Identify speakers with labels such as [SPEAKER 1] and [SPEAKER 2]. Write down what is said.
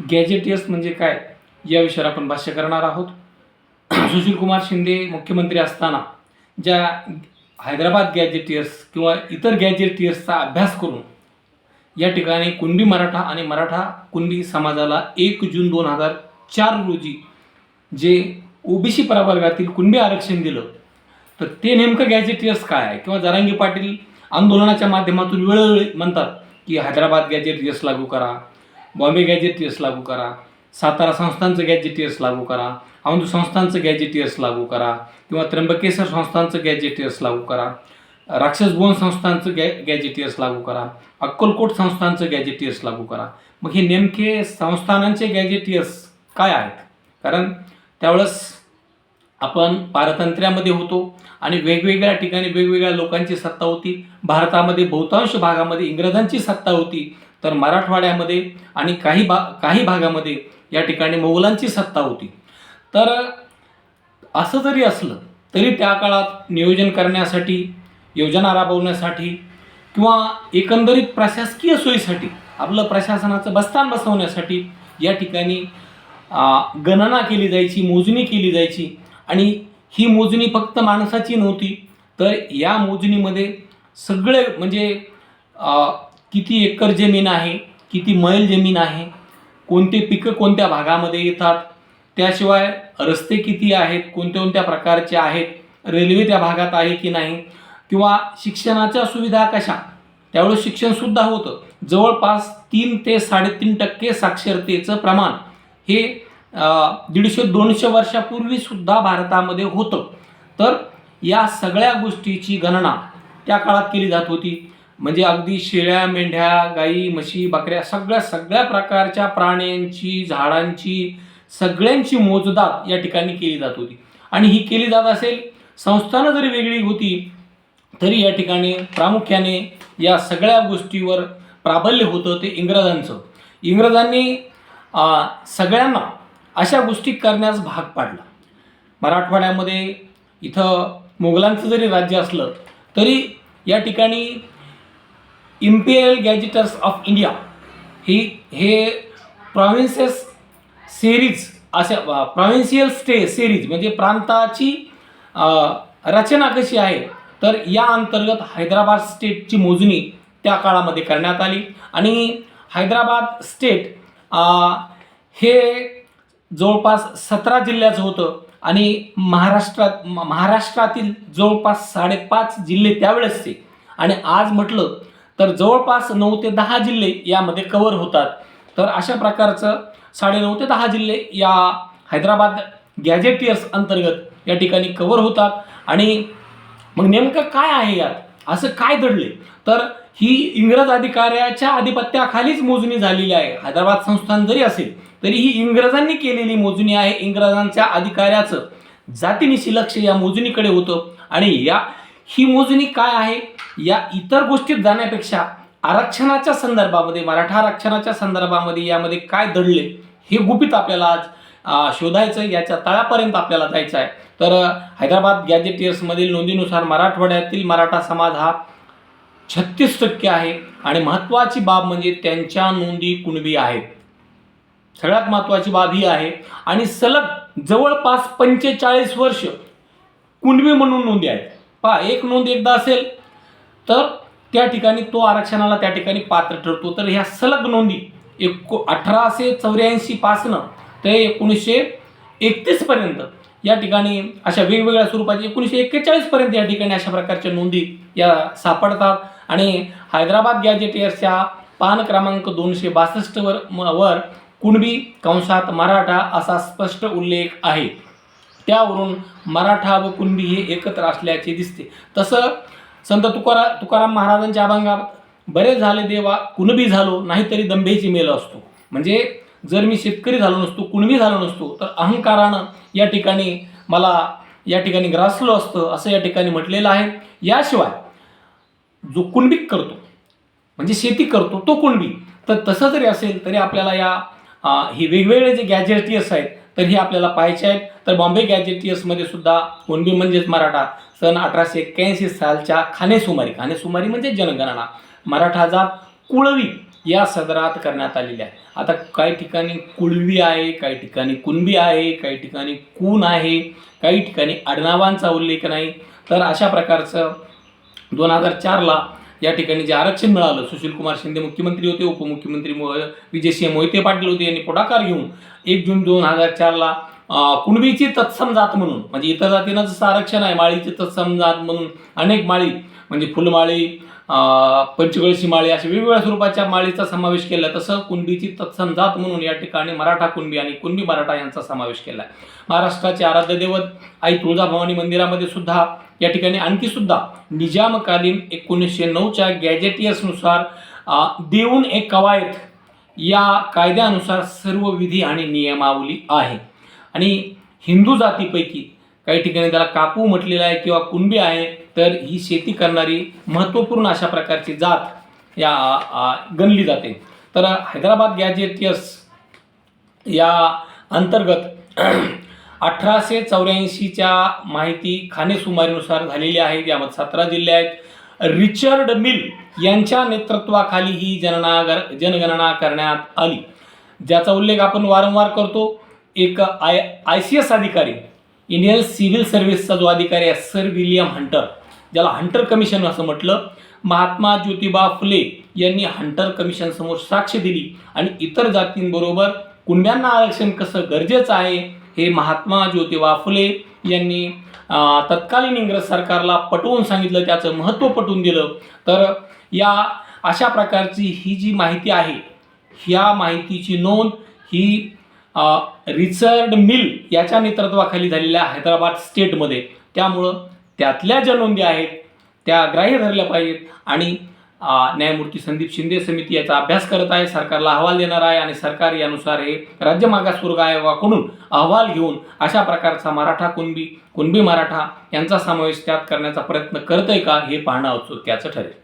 [SPEAKER 1] गॅजेटियर्स म्हणजे काय? या विषयावर आपण भाष्य करणार आहोत. सुशीलकुमार शिंदे मुख्यमंत्री असताना ज्या हैदराबाद गॅजेटियर्स किंवा इतर गॅजेटियर्सचा अभ्यास करून या ठिकाणी कुणबी मराठा आणि मराठा कुणबी समाजाला एक जून दोन हजार चार रोजी जे ओबीसी प्रवर्गातील कुणबी आरक्षण दिलं तर ते नेमकं गॅजेटियर्स काय आहे? किंवा जरांगी पाटील आंदोलनाच्या माध्यमातून वेळोवेळी म्हणतात की हैदराबाद गॅजेटियर्स लागू करा बॉम्बे गॅजेटियर्स लागू करा. सातारा संस्थांचं गॅजेटियर्स लागू करा. औंध संस्थांचं गॅजेटियर्स लागू करा. किंवा त्र्यंबकेश्वर संस्थांचं गॅजेटियर्स लागू करा. राक्षसभुवन संस्थांचं गॅ गॅजेटियर्स लागू करा. अक्कलकोट संस्थांचं गॅजेटियर्स लागू करा. मग हे नेमके संस्थानांचे गॅजेटियर्स काय आहेत? कारण त्यावेळेस आपण पारतंत्र्यामध्ये होतो आणि वेगवेगळ्या ठिकाणी वेगवेगळ्या लोकांची सत्ता होती. भारतामध्ये बहुतांश भागामध्ये इंग्रजांची सत्ता होती. तर मराठवाड्यामध्ये आणि काही भा काही भागामध्ये या ठिकाणी मोगलांची सत्ता होती. तर असं जरी असलं तरी त्या काळात नियोजन करण्यासाठी योजना राबवण्यासाठी किंवा एकंदरीत प्रशासकीय सोयीसाठी आपलं प्रशासनाचं बस्तान बसवण्यासाठी या ठिकाणी गणना केली जायची मोजणी केली जायची आणि ही मोजणी फक्त माणसाची नव्हती तर या मोजणीमध्ये सगळे म्हणजे किती एकर जमीन आहे किती मैल जमीन आहे कोणते पिकं कोणत्या भागामध्ये येतात त्याशिवाय रस्ते किती आहेत कोणत्या कोणत्या प्रकारचे आहेत रेल्वे त्या भागात आहे की नाही किंवा शिक्षणाच्या सुविधा कशा त्यावेळेस शिक्षणसुद्धा होतं. जवळपास तीन ते साडेतीन टक्के साक्षरतेचं प्रमाण हे दीडशे दोनशे वर्षापूर्वीसुद्धा भारतामध्ये होतं. तर या सगळ्या गोष्टीची गणना त्या काळात केली जात होती. म्हणजे अगदी शेळ्या मेंढ्या गाई म्हशी बकऱ्या सगळ्या सगळ्या प्रकारच्या प्राण्यांची झाडांची सगळ्यांची मोजदाद या ठिकाणी केली जात होती. आणि ही केली जात असेल संस्थानं जरी वेगळी होती तरी या ठिकाणी प्रामुख्याने या सगळ्या गोष्टीवर प्राबल्य होतं ते इंग्रजांचं. इंग्रजांनी सगळ्यांना अशा गोष्टी करण्यास भाग पाडला. मराठवाड्यामध्ये इथं मुघलांचं जरी राज्य असलं तरी या ठिकाणी इम्पेरियल गॅजेटर्स ऑफ इंडिया ही हे प्रॉव्हिन्सेस सिरीज अशा प्रॉव्हिन्शियल स्टे सिरीज म्हणजे प्रांताची रचना कशी आहे? तर या अंतर्गत हैदराबाद स्टेटची मोजणी त्या काळामध्ये करण्यात आली. आणि हैदराबाद स्टेट आ, हे जवळपास सतरा जिल्ह्याचं होतं. आणि महाराष्ट्रात म- महाराष्ट्रातील जवळपास साडेपाच जिल्हे त्यावेळेसचे. आणि आज म्हटलं तर जवळपास नऊ ते दहा जिल्हे यामध्ये कवर होतात. तर अशा प्रकारचं साडेनऊ ते दहा जिल्हे या हैदराबाद गॅजेटियर्स अंतर्गत या ठिकाणी कवर होतात. आणि मग नेमकं काय आहे यात? असं काय दडले तर ही इंग्रज अधिकाऱ्याच्या आधिपत्याखालीच मोजणी झालेली आहे. हैदराबाद संस्थान जरी असेल तरी ही इंग्रजांनी केलेली मोजणी आहे. इंग्रजांच्या अधिकाऱ्याचं जातीनिशी लक्ष या मोजणीकडे होतं. आणि या ही मोजणी काय आहे? या इतर गोष्टीत जाण्यापेक्षा आरक्षणाच्या संदर्भामध्ये मराठा आरक्षणाच्या संदर्भामध्ये यामध्ये काय दडले हे गुपित आपल्याला आज शोधायचं याच्या तळापर्यंत आपल्याला जायचं आहे. तर हैदराबाद गॅजेटियर्समधील नोंदीनुसार मराठवाड्यातील मराठा समाज हा छत्तीस टक्के आहे आणि महत्त्वाची बाब म्हणजे त्यांच्या नोंदी कुणबी आहेत. सगळ्यात महत्त्वाची बाब ही आहे आणि सलग जवळपास पंचेचाळीस वर्ष कुणबी म्हणून नोंदी आहेत. पहा एक नोंद एकदा असेल तर त्या ठिकाणी तो आरक्षणाला त्या ठिकाणी पात्र ठरतो. तर ह्या सलग नोंदी एको अठराशे चौऱ्याऐंशी पासनं ते एकोणीसशे एकतीसपर्यंत या ठिकाणी अशा वेगवेगळ्या स्वरूपाचे एकोणीसशे एक्केचाळीसपर्यंत या ठिकाणी अशा प्रकारच्या नोंदी या सापडतात. आणि हैदराबाद गॅजेटियर्सच्या पान क्रमांक दोनशे बासष्टवर वर कुणबी कंसात मराठा असा स्पष्ट उल्लेख आहे. त्यावरून मराठा व कुणबी हे एकत्र असल्याचे दिसते. तसं संत तुकारा तुकाराम महाराजांच्या अभंगात बरेच झाले देवा कुणबी झालो नाहीतरी दंभेची मेल असतो. म्हणजे जर मी शेतकरी झालो नसतो कुणबी झालो नसतो तर अहंकारानं या ठिकाणी मला या ठिकाणी ग्रासलो असतं असं या ठिकाणी म्हटलेलं आहे. याशिवाय जो कुणबीक करतो म्हणजे शेती करतो तो कुणबी. तर तसं जरी असेल तरी आपल्याला या हे वेगवेगळे जे गॅजेटियस आहेत तर हे आपल्याला पाहायचे आहेत. तर बॉम्बे गॅजेटियर्समध्ये सुद्धा कुणबी म्हणजेच मराठा सन अठराशे एक्क्याऐंशी सालच्या खानेसुमारी खानेसुमारी म्हणजे जनगणना मराठा जात कुळवी या सदरात करण्यात आलेल्या आहे. आता काही ठिकाणी कुळवी आहे काही ठिकाणी कुणबी आहे काही ठिकाणी कून आहे काही ठिकाणी आडनावांचा उल्लेख नाही. तर अशा प्रकारचं दोन हजार चारला या ठिकाणी जे आरक्षण मिळालं सुशीलकुमार शिंदे मुख्यमंत्री होते उपमुख्यमंत्री मो विजयसिंह मोहिते पाटील होते यांनी पुढाकार घेऊन एक जून दोन हजार चारला कुणबीची तत्सम जात म्हणून म्हणजे इतर जातींना जसं आरक्षण आहे माळीची तत्सम जात म्हणून अनेक माळी म्हणजे फुलमाळी अं, पंचगळशी माळी अशा वेगवेगळ्या स्वरूपाच्या माळीचा समावेश केला. तसं कुणबीची तत्सम जात म्हणून या ठिकाणी मराठा कुणबी आणि कुणबी मराठा यांचा समावेश केला. आहे महाराष्ट्राचे आराध्य दैवत आई तुळजाभवानी मंदिरामध्ये सुद्धा या ठिकाणी आणखी सुद्धा निजामकालीन एकोणीसशे नऊच्या गॅजेटियसनुसार देऊन एक कवायत या कायद्यानुसार सर्व विधी आणि नियमावली आहे. आणि हिंदू जातीपैकी काही ठिकाणी त्याला कापू म्हटलेलं आहे किंवा कुणबी आहे तर ही शेती करणारी महत्त्वपूर्ण अशा प्रकारची जात या गणली जाते. तर हैदराबाद गॅजेटियस या अंतर्गत अठराशे चौऱ्याऐंशीच्या माहिती खानेसुमारीनुसार झालेली आहे. यामध्ये सतरा जिल्हे आहेत. रिचर्ड मिल यांच्या नेतृत्वाखाली ही जनना जनगणना करण्यात आली ज्याचा उल्लेख आपण वारंवार करतो. एक आय आय सी एस अधिकारी इंडियन सिव्हिल सर्व्हिसचा जो अधिकारी आहे सर विलियम हंटर ज्याला हंटर कमिशन असं म्हटलं महात्मा ज्योतिबा फुले यांनी हंटर कमिशन समोर साक्ष दिली आणि इतर जातींबरोबर कुणब्यांना आरक्षण कसं गरजेचं आहे हे महात्मा ज्योतिबा फुले यांनी तत्कालीन इंग्रज सरकारला पटवून सांगितलं त्याचं महत्त्व पटवून दिलं. तर या अशा प्रकारची ही जी माहिती आहे ह्या माहितीची नोंद ही रिचर्ड मिल याच्या नेतृत्वाखाली झालेल्या हैदराबाद स्टेटमध्ये. त्यामुळं त्यातल्या ज्या नोंदी आहेत त्या ग्राह्य धरल्या पाहिजेत आणि न्यायमूर्ती संदीप शिंदे समिती याचा अभ्यास करत आहे सरकारला अहवाल देणार आहे आणि सरकार यानुसार हे राज्य मागासवर्ग आयोगाकडून अहवाल घेऊन अशा प्रकारचा मराठा कुणबी कुणबी मराठा यांचा समावेश त्यात करण्याचा प्रयत्न करत आहे का हे पाहणं औत्सुक्याचं ठरेल.